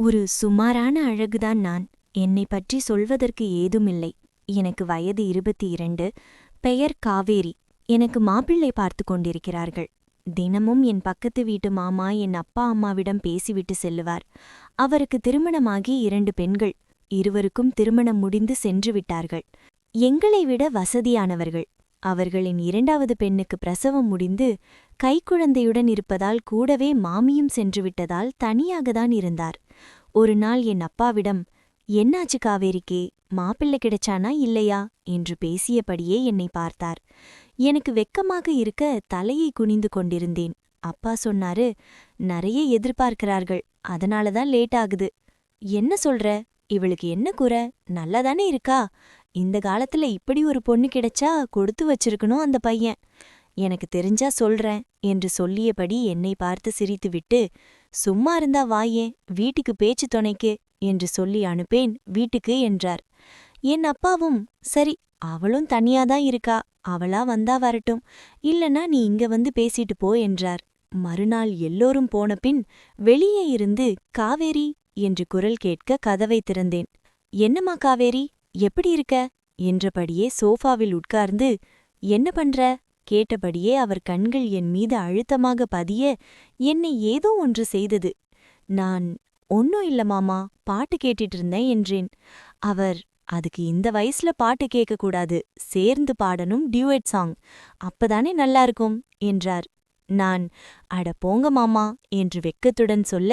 ஒரு சுமாரான அழகுதான் நான். என்னை பற்றி சொல்வதற்கு ஏதுமில்லை. எனக்கு வயது இருபத்தி இரண்டு பெயர் காவேரி. எனக்கு மாப்பிள்ளை பார்த்து கொண்டிருக்கிறார்கள். தினமும் என் பக்கத்து வீட்டு மாமா என் அப்பா அம்மாவிடம் பேசிவிட்டு செல்லுவார். அவருக்கு திருமணமாகி இரண்டு பெண்கள். இருவருக்கும் திருமணம் முடிந்து சென்று விட்டார்கள். எங்களை விட வசதியானவர்கள். அவர்களின் இரண்டாவது பெண்ணுக்கு பிரசவம் முடிந்து கைக்குழந்தையுடன் இருப்பதால் கூடவே மாமியும் சென்று விட்டதால் தனியாகத்தான் இருந்தார். ஒரு நாள் என் அப்பாவிடம் என்னாச்சு காவேரிக்கே மாப்பிள்ளை கிடைச்சானா இல்லையா? என்று பேசியபடியே என்னை பார்த்தார். எனக்கு வெக்கமாக இருக்க தலையை குனிந்து கொண்டிருந்தேன். அப்பா சொன்னாரு நிறைய எதிர்பார்க்கிறார்கள் அதனாலதான் லேட் ஆகுது. என்ன சொல்ற? இவளுக்கு என்ன குறை? நல்லாதானே இருக்கா? இந்த காலத்துல இப்படி ஒரு பொண்ணு கிடைச்சா கொடுத்து வச்சிருக்கணும் அந்த பையன். எனக்கு தெரிஞ்சா சொல்றேன் என்று சொல்லியபடி என்னை பார்த்து சிரித்துவிட்டு சும்மா இருந்தா வாயேன் வீட்டுக்கு பேச்சு துணைக்கு என்று சொல்லி அனுப்பேன் வீட்டுக்கு என்றார். என் அப்பாவும் சரி அவளும் தனியாதான் இருக்கா அவளா வந்தா வரட்டும் இல்லனா நீ இங்க வந்து பேசிட்டு போ என்றார். மறுநாள் எல்லோரும் போனபின் வெளியே இருந்து காவேரி என்று குரல் கேட்க கதவை திறந்தேன். என்னம்மா காவேரி எப்படி இருக்க? என்றபடியே சோஃபாவில் உட்கார்ந்து என்ன பண்ற? கேட்டபடியே அவர் கண்கள் என் மீது அழுத்தமாக பதிய என்னை ஏதோ ஒன்று செய்தது. நான் ஒன்னும் இல்ல மாமா பாட்டு கேட்டுட்டு இருந்தேன் என்றேன். அவர் அதுக்கு இந்த வயசுல பாட்டு கேட்கக்கூடாது. சேர்ந்து பாடணும் டியூயட் சாங். அப்பதானே நல்லா இருக்கும் என்றார். நான் அட போங்க மாமா என்று வெக்கத்துடன் சொல்ல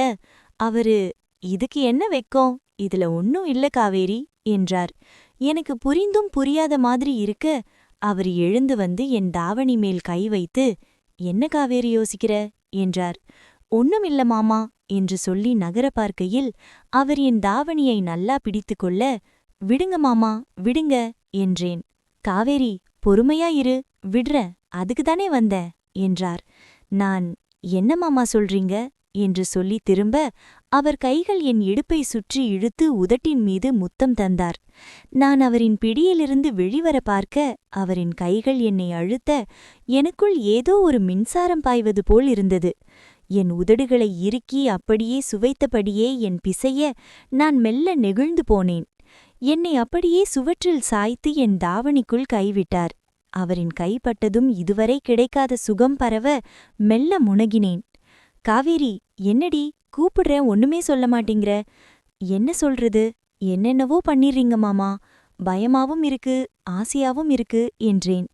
அவரு இதுக்கு என்ன வெக்கம்? இதுல ஒன்னும் இல்ல காவேரி என்றார். எனக்கு புரிந்தும் புரியாத மாதிரி இருக்க அவர் எழுந்து வந்து என் தாவணி மேல் கை வைத்து என்ன காவேரி யோசிக்கிற? என்றார். ஒன்னுமில்ல மாமா என்று சொல்லி நகர பார்க்கையில் அவர் என் தாவணியை நல்லா பிடித்துக்கொள்ள விடுங்க மாமா விடுங்க என்றேன். காவேரி பொறுமையா இரு விடுற அதுக்குதானே வந்த? என்றார். நான் என்ன மாமா சொல்றீங்க? என்று சொல்லி திரும்ப அவர் கைகள் என் இடுப்பை சுற்றி இழுத்து உதட்டின் மீது முத்தம் தந்தார். நான் அவரின் பிடியிலிருந்து வெளிவர பார்க்க அவரின் கைகள் என்னை அழுத்த எனக்குள் ஏதோ ஒரு மின்சாரம் பாய்வது போல் இருந்தது. என் உதடுகளை இறுக்கி அப்படியே சுவைத்தபடியே என் பிசைய நான் மெல்ல நெகிழ்ந்து போனேன். என்னை அப்படியே சுவற்றில் சாய்த்து என் தாவணிக்குள் கைவிட்டார். அவரின் கைப்பட்டதும் இதுவரை கிடைக்காத சுகம் பரவ மெல்ல முனகினேன். காவேரி என்னடி? கூப்பிடுற ஒண்ணுமே சொல்ல மாட்டேங்கிற. என்ன சொல்றது? என்னென்னவோ பண்ணிடுறீங்க மாமா. பயமாவும் இருக்கு ஆசையாவும் இருக்கு என்றேன்.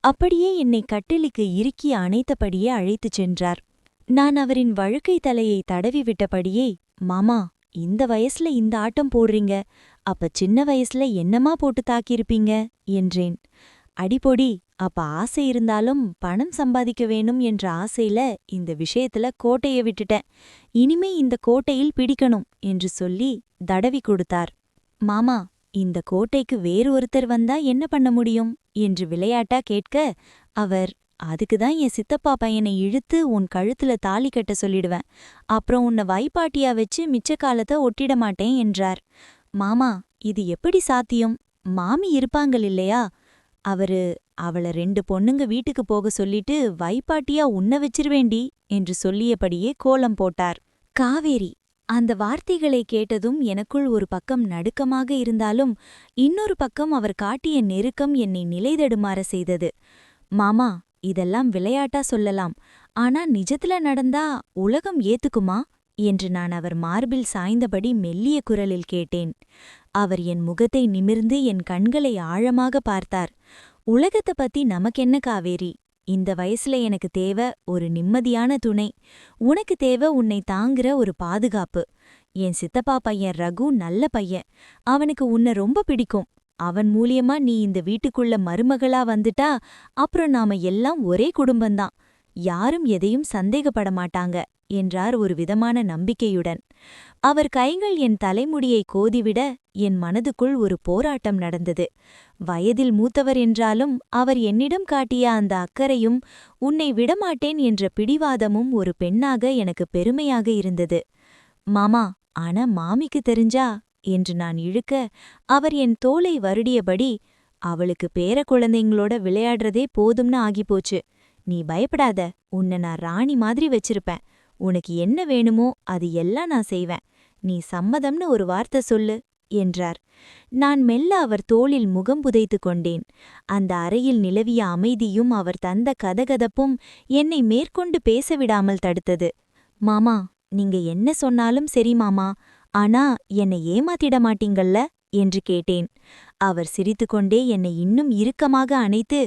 அப்படியே என்னை கட்டிலுக்கு இறுக்கி அணைத்தபடியே அழைத்துச் சென்றார். நான் அவரின் வழுக்கை தலையை தடவி விட்டபடியே மாமா இந்த வயசுல இந்த ஆட்டம் போடுறீங்க. அப்ப சின்ன வயசுல என்னமா போட்டு தாக்கியிருப்பீங்க? என்றேன். அடிப்பொடி அப்ப ஆசை இருந்தாலும் பணம் சம்பாதிக்க வேணும் என்ற ஆசையில இந்த விஷயத்துல கோட்டையை விட்டுட்டேன். இனிமே இந்த கோட்டையில் பிடிக்கணும் என்று சொல்லி தடவி கொடுத்தார். மாமா இந்த கோட்டைக்கு வேறு ஒருத்தர் வந்தா என்ன பண்ண முடியும்? என்று விளையாட்டா கேட்க அவர் அதுக்குதான் என் சித்தப்பா பையனை இழுத்து உன் கழுத்துல தாலி கட்ட சொல்லிடுவேன். அப்புறம் உன்னை வைப்பாட்டியா வச்சு மிச்ச காலத்தை ஒட்டிட மாட்டேன் என்றார். மாமா இது எப்படி சாத்தியம்? மாமி இருப்பாங்கள் இல்லையா? அவரு அவள ரெண்டு பொண்ணுங்க வீட்டுக்கு போக சொல்லிட்டு வைப்பாட்டியா உன்ன வச்சிருவேண்டி என்று சொல்லியபடியே கோலம் போட்டார். காவேரி அந்த வார்த்தைகளை கேட்டதும் எனக்குள் ஒரு பக்கம் நடுக்கமாக இருந்தாலும் இன்னொரு பக்கம் அவர் காட்டிய நெருக்கம் என்னை நிலைதடுமாற செய்தது. மாமா இதெல்லாம் விளையாட்டா சொல்லலாம். ஆனா நிஜத்துல நடந்தா உலகம் ஏத்துக்குமா? என்று நான் அவர் மார்பில் சாய்ந்தபடி மெல்லிய குரலில் கேட்டேன். அவர் என் முகத்தை நிமிர்ந்து என் கண்களை ஆழமாக பார்த்தார். உலகத்த பத்தி நமக்கென்ன காவேரி? இந்த வயசுல எனக்கு தேவை ஒரு நிம்மதியான துணை. உனக்கு தேவை உன்னை தாங்குற ஒரு பாதுகாப்பு. என் சித்தப்பா பையன் ரகு நல்ல பையன். அவனுக்கு உன்னை ரொம்ப பிடிக்கும். அவன் மூலியமா நீ இந்த வீட்டுக்குள்ள மருமகளா வந்துட்டா அப்புறம் நாம எல்லாம் ஒரே குடும்பம்தான். யாரும் எதையும் சந்தேகப்பட மாட்டாங்க. என்றார் ஒரு விதமான நம்பிக்கையுடன். அவர் கைகள் என் தலைமுடியை கோதிவிட என் மனதுக்குள் ஒரு போராட்டம் நடந்தது. வயதில் மூத்தவர் என்றாலும் அவர் என்னிடம் காட்டிய அந்த அக்கறையும் உன்னை விடமாட்டேன் என்ற பிடிவாதமும் ஒரு பெண்ணாக எனக்கு பெருமையாக இருந்தது. மாமா ஆனா மாமிக்கு தெரிஞ்சா என்று நான் இழுக்க அவர் என் தோலை வருடியபடி அவளுக்கு பேர குழந்தைங்களோட விளையாடுறதே போதும்னு ஆகிப்போச்சு. நீ பயப்படாத. உன்னை நான் ராணி மாதிரி வச்சிருப்பேன். உனக்கு என்ன வேணுமோ அது எல்லாம் நான் செய்வேன். நீ சம்மதம்னு ஒரு வார்த்தை சொல்லு என்றார். நான் மெல்ல அவர் தோளில் முகம் புதைத்து கொண்டேன். அந்த அறையில் நிலவிய அமைதியும் அவர் தந்த கதகதப்பும் என்னை மேற்கொண்டு பேசவிடாமல் தடுத்தது. மாமா நீங்க என்ன சொன்னாலும் சரி மாமா. ஆனா என்னை ஏமாத்திட மாட்டீங்கள்ல என்று கேட்டேன். அவர் சிரித்துக்கொண்டே என்னை இன்னும் இறுக்கமாக அணைத்து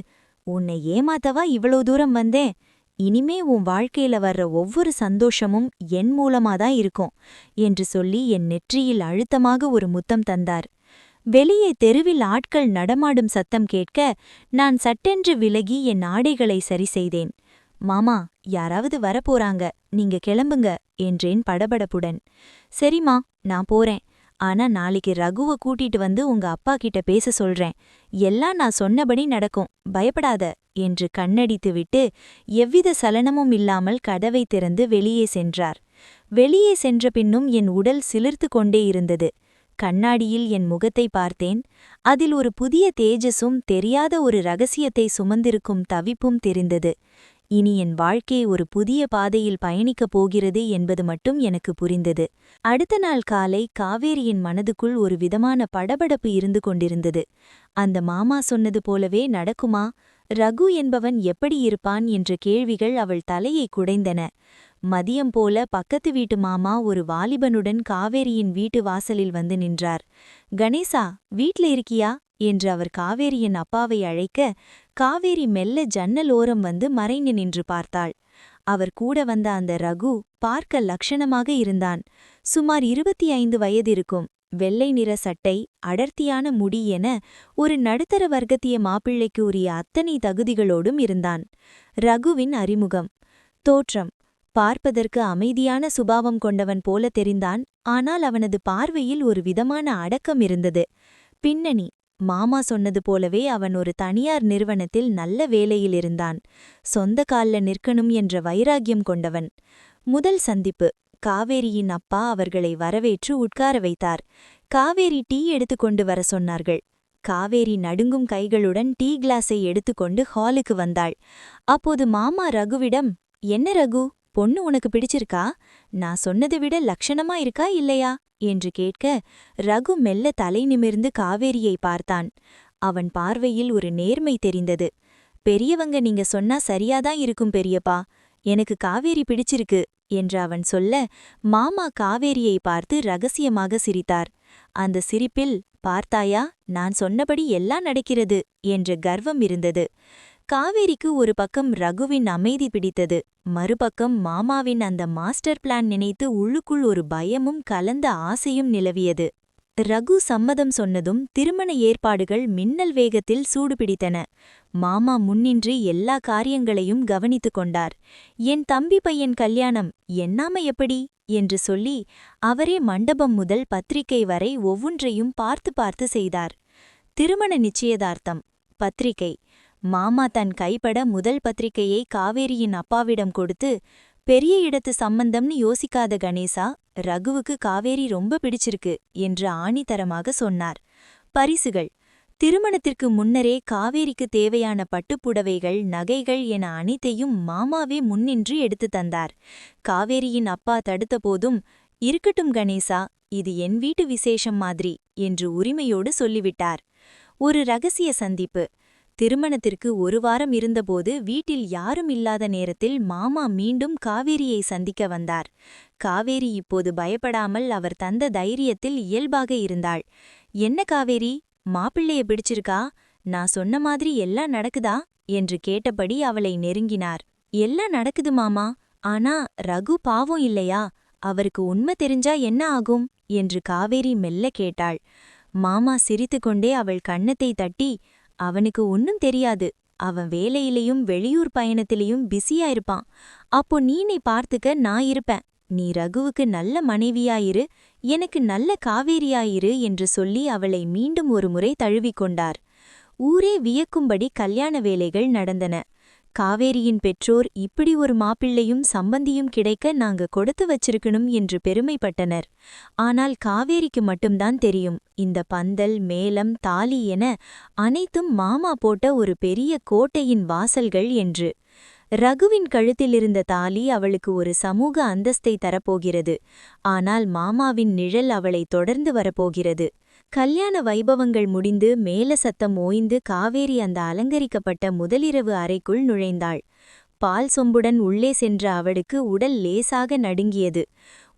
உன்னை ஏமாத்தவா இவ்வளோ தூரம் வந்தேன்? இனிமே உன் வாழ்க்கையில வர்ற ஒவ்வொரு சந்தோஷமும் என் மூலமாதான் இருக்கும் என்று சொல்லி என் நெற்றியில் அழுத்தமாக ஒரு முத்தம் தந்தார். வெளியே தெருவில் ஆட்கள் நடமாடும் சத்தம் கேட்க நான் சட்டென்று விலகி என் ஆடைகளை சரி செய்தேன். மாமா யாராவது வரப்போறாங்க. நீங்க கிளம்புங்க என்றேன் படபடப்புடன். சரிம்மா நான் போறேன். ஆனா நாளைக்கு ரகுவ கூட்டிட்டு வந்து உங்க அப்பா கிட்ட பேச சொல்றேன். எல்லாம் நான் சொன்னபடி நடக்கும். பயப்படாத. என்று கண்ணடித்து விட்டு எவ்வித சலனமும் இல்லாமல் கதவை திறந்து வெளியே சென்றார். வெளியே சென்ற பின்னும் என் உடல் சிலிர்த்து கொண்டே இருந்தது. கண்ணாடியில் என் முகத்தை பார்த்தேன். அதில் ஒரு புதிய தேஜஸும் தெரியாத ஒரு ரகசியத்தை சுமந்திருக்கும் தவிப்பும் தெரிந்தது. இனி என் வாழ்க்கை ஒரு புதிய பாதையில் பயணிக்கப் போகிறது என்பது மட்டும் எனக்கு புரிந்தது. அடுத்த நாள் காலை காவேரியின் மனதுக்குள் ஒரு விதமான படபடப்பு இருந்து கொண்டிருந்தது. அந்த மாமா சொன்னது போலவே நடக்குமா? ரகு என்பவன் எப்படி இருப்பான்? என்ற கேள்விகள் அவள் தலையை குடைந்தன. மதியம் போல பக்கத்து வீட்டு மாமா ஒரு வாலிபனுடன் காவேரியின் வீட்டு வாசலில் வந்து நின்றார். கணேசா வீட்ல இருக்கியா? என்று அவர் காவேரியின் அப்பாவை அழைக்க காவேரி மெல்ல ஜன்னல் ஓரம் வந்து மறைந்து நின்று பார்த்தாள். அவர் கூட வந்த அந்த ரகு பார்க்க லக்ஷணமாக இருந்தான். சுமார் இருபத்தி ஐந்து வயதிருக்கும் வெள்ளை நிற சட்டை அடர்த்தியான முடி என ஒரு நடுத்தர வர்க்கத்திய மாப்பிள்ளைக்கு உரிய அத்தனை தகுதிகளோடும் இருந்தான். ரகுவின் அறிமுகம். தோற்றம். பார்ப்பதற்கு அமைதியான சுபாவம் கொண்டவன் போல தெரிந்தான். ஆனால் அவனது பார்வையில் ஒரு விதமான அடக்கம் இருந்தது. பின்னணி. மாமா சொன்னது போலவே அவன் ஒரு தனியார் நிறுவனத்தில் நல்ல வேலையில் இருந்தான். சொந்த கால்ல நிற்கணும் என்ற வைராக்கியம் கொண்டவன். முதல் சந்திப்பு. காவேரியின் அப்பா அவர்களை வரவேற்று உட்கார வைத்தார். காவேரி டீ எடுத்துக்கொண்டு வர சொன்னார்கள். காவேரி நடுங்கும் கைகளுடன் டீ கிளாஸை எடுத்துக்கொண்டு ஹாலுக்கு வந்தாள். அப்போது மாமா ரகுவிடம் என்ன ரகு? பொண்ணு உனக்கு பிடிச்சிருக்கா? நான் சொன்னதை விட லட்சணமா இருக்கா இல்லையா? என்று கேட்க ரகு மெல்ல தலை நிமிர்ந்து காவேரியை பார்த்தான். அவன் பார்வையில் ஒரு நேர்மை தெரிந்தது. பெரியவங்க நீங்க சொன்னா சரியாதான் இருக்கும் பெரியப்பா. எனக்கு காவேரி பிடிச்சிருக்கு என்று அவன் சொல்ல மாமா காவேரியை பார்த்து ரகசியமாக சிரித்தார். அந்த சிரிப்பில் பார்த்தாயா நான் சொன்னபடி எல்லாம் நடக்கிறது என்ற கர்வம் இருந்தது. காவேரிக்கு ஒரு பக்கம் ரகுவின் அமைதி பிடித்தது மறுபக்கம் மாமாவின் அந்த மாஸ்டர் பிளான் நினைத்து உள்ளுக்குள் ஒரு பயமும் கலந்த ஆசையும் நிலவியது. ரகு சம்மதம் சொன்னதும் திருமண ஏற்பாடுகள் மின்னல் வேகத்தில் சூடுபிடித்தன. மாமா முன்னின்று எல்லா காரியங்களையும் கவனித்துக் கொண்டார். என் தம்பி பையன் கல்யாணம் என்னாம எப்படி? என்று சொல்லி அவரே மண்டபம் முதல் பத்திரிகை வரை ஒவ்வொன்றையும் பார்த்து பார்த்து செய்தார். திருமண நிச்சயதார்த்தம் பத்திரிகை மாமா தன் கைப்பட முதல் பத்திரிகையை காவேரியின் அப்பாவிடம் கொடுத்து பெரிய இடத்து சம்பந்தம்னு யோசிக்காத கணேசா ரகுவுக்கு காவேரி ரொம்ப பிடிச்சிருக்கு என்று ஆணித்தரமாக சொன்னார். பரிசுகள். திருமணத்திற்கு முன்னரே காவேரிக்கு தேவையான பட்டுப்புடவைகள் நகைகள் என அனைத்தையும் மாமாவே முன்னின்று எடுத்து தந்தார். காவேரியின் அப்பா தடுத்தபோதும் இருக்கட்டும் கணேசா இது என் வீட்டு விசேஷம் மாதிரி என்று உரிமையோடு சொல்லிவிட்டார். ஒரு ரகசிய சந்திப்பு. திருமணத்திற்கு ஒரு வாரம் இருந்தபோது வீட்டில் யாரும் இல்லாத நேரத்தில் மாமா மீண்டும் காவேரியை சந்திக்க வந்தார். காவேரி இப்போது பயப்படாமல் அவர் தந்த தைரியத்தில் இயல்பாக இருந்தாள். என்ன காவேரி? மாப்பிள்ளைய பிடிச்சிருக்கா? நான் சொன்ன மாதிரி எல்லாம் நடக்குதா? என்று கேட்டபடி அவளை நெருங்கினார். எல்லாம் நடக்குது மாமா. ஆனா ரகு பாவம் இல்லையா? அவருக்கு உண்மை தெரிஞ்சா என்ன ஆகும்? என்று காவேரி மெல்ல கேட்டாள். மாமா சிரித்துக்கொண்டே அவள் கண்ணத்தை தட்டி அவனுக்கு ஒன்னும் தெரியாது. அவன் வேலையிலையும் வெளியூர் பயணத்திலையும் பிஸியா இருப்பான். அப்போ நீனை பார்த்துக்க நான் இருப்பேன். நீ ரகுவுக்கு நல்ல மனைவியாயிரு எனக்கு நல்ல காவேரியாயிரு என்று சொல்லி அவளை மீண்டும் ஒருமுறை தழுவிக்கொண்டார். ஊரே வியக்கும்படி கல்யாண வேலைகள் நடந்தன. காவேரியின் பெற்றோர் இப்படி ஒரு மாப்பிள்ளையும் சம்பந்தியும் கிடைக்க நாங்க கொடுத்து வச்சிருக்கணும் என்று பெருமைப்பட்டனர். ஆனால் காவேரிக்கு மட்டும்தான் தெரியும். இந்த பந்தல் மேலம் தாலி என அனைத்தும் மாமா போட்ட ஒரு பெரிய கோட்டையின் வாசல்கள் என்று. ரகுவின் கழுத்திலிருந்த தாலி அவளுக்கு ஒரு சமூக அந்தஸ்தை தரப்போகிறது. ஆனால் மாமாவின் நிழல் அவளை தொடர்ந்து வரப்போகிறது. கல்யாண வைபவங்கள் முடிந்து மேல சத்தம் ஓய்ந்து காவேரி அந்த அலங்கரிக்கப்பட்ட முதலிரவு அறைக்குள் நுழைந்தாள். பால் சொம்புடன் உள்ளே சென்ற அவளுக்கு உடல் லேசாக நடுங்கியது.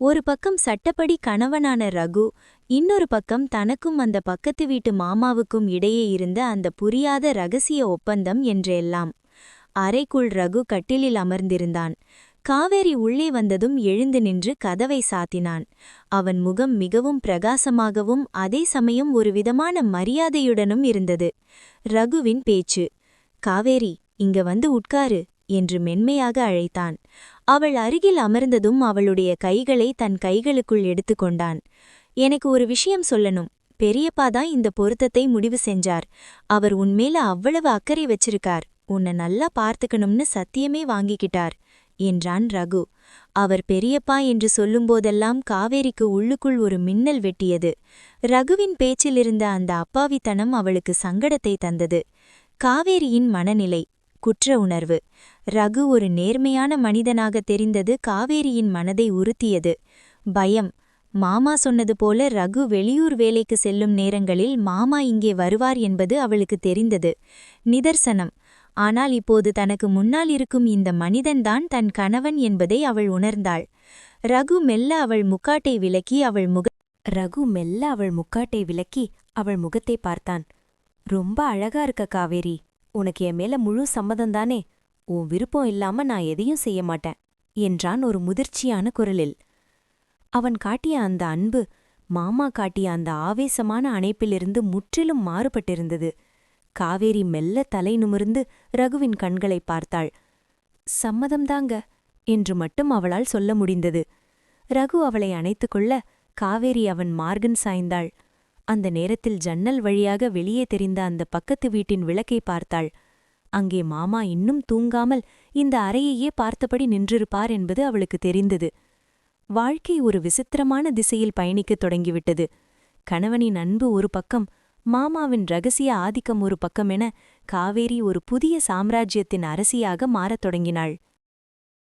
ஒரு பக்கம் சட்டப்படி கணவனான ரகு இன்னொரு பக்கம் தனக்கும் அந்த பக்கத்து வீட்டு மாமாவுக்கும் இடையே இருந்த அந்த புரியாத ரகசிய ஒப்பந்தம் என்றெல்லாம். அறைக்குள் ரகு கட்டிலில் அமர்ந்திருந்தான். காவேரி உள்ளே வந்ததும் எழுந்து நின்று கதவை சாத்தினான். அவன் முகம் மிகவும் பிரகாசமாகவும் அதே சமயம் ஒரு விதமான மரியாதையுடனும் இருந்தது. ரகுவின் பேச்சு காவேரி இங்க வந்து உட்காரு என்று மென்மையாக அழைத்தான். அவள் அருகில் அமர்ந்ததும் அவளுடைய கைகளை தன் கைகளுக்குள் எடுத்துக்கொண்டான் எனக்கு ஒரு விஷயம் சொல்லணும். பெரியப்பா தான் இந்த பொருத்தத்தை முடிவு செஞ்சார். அவர் உன்மேல அவ்வளவு அக்கறை வச்சிருக்கார். உன்னை நல்லா பார்த்துக்கணும்னு சத்தியமே வாங்கிக்கிட்டார். என்றான் ரகு. அவர் பெரியப்பா என்று சொல்லும்போதெல்லாம் காவேரிக்கு உள்ளுக்குள் ஒரு மின்னல் வெட்டியது. ரகுவின் பேச்சிலிருந்த அந்த அப்பாவித்தனம் அவளுக்கு சங்கடத்தை தந்தது. காவேரியின் மனநிலை குற்ற உணர்வு. ரகு ஒரு நேர்மையான மனிதனாக தெரிந்தது காவேரியின் மனதை உறுத்தியது. பயம். மாமா சொன்னது போல ரகு வெளியூர் வேலைக்கு செல்லும் நேரங்களில் மாமா இங்கே வருவார் என்பது அவளுக்கு தெரிந்தது. நிதர்சனம். ஆனால் இப்போது தனக்கு முன்னால் இருக்கும் இந்த மனிதன்தான் தன் கணவன் என்பதை அவள் உணர்ந்தாள். ரகு மெல்ல அவள் முக்காட்டை விலக்கி அவள் முக ரகு மெல்ல அவள் முக்காட்டை விலக்கி அவள் முகத்தை பார்த்தான். ரொம்ப அழகா இருக்க காவேரி. உனக்கு என் மேல முழு சம்மதம்தானே உன் விருப்பம் இல்லாம நான் எதையும் செய்ய மாட்டேன் என்றான் ஒரு முதிர்ச்சியான குரலில். அவன் காட்டிய அந்த அன்பு மாமா காட்டிய அந்த ஆவேசமான அணைப்பிலிருந்து முற்றிலும் மாறுபட்டிருந்தது. காவேரி மெல்ல தலை நிமிர்ந்து ரகுவின் கண்களைப் பார்த்தாள். சம்மதம்தாங்க என்று மட்டும் அவளால் சொல்ல முடிந்தது. ரகு அவளை அணைத்துக்கொள்ள காவேரி அவன் மார்கன் சாய்ந்தாள். அந்த நேரத்தில் ஜன்னல் வழியாக வெளியே தெரிந்த அந்த பக்கத்து வீட்டின் விளக்கை பார்த்தாள். அங்கே மாமா இன்னும் தூங்காமல் இந்த அறையையே பார்த்தபடி நின்றிருப்பார் என்பது அவளுக்கு தெரிந்தது. வாழ்க்கை ஒரு விசித்திரமான திசையில் பயணிக்கத் தொடங்கிவிட்டது. கணவனின் அன்பு ஒரு பக்கம் மாமாவின் ரகசிய ஆதிக்கம் ஒரு பக்கமென காவேரி ஒரு புதிய சாம்ராஜ்யத்தின் அரசியாக மாறத் தொடங்கினாள்.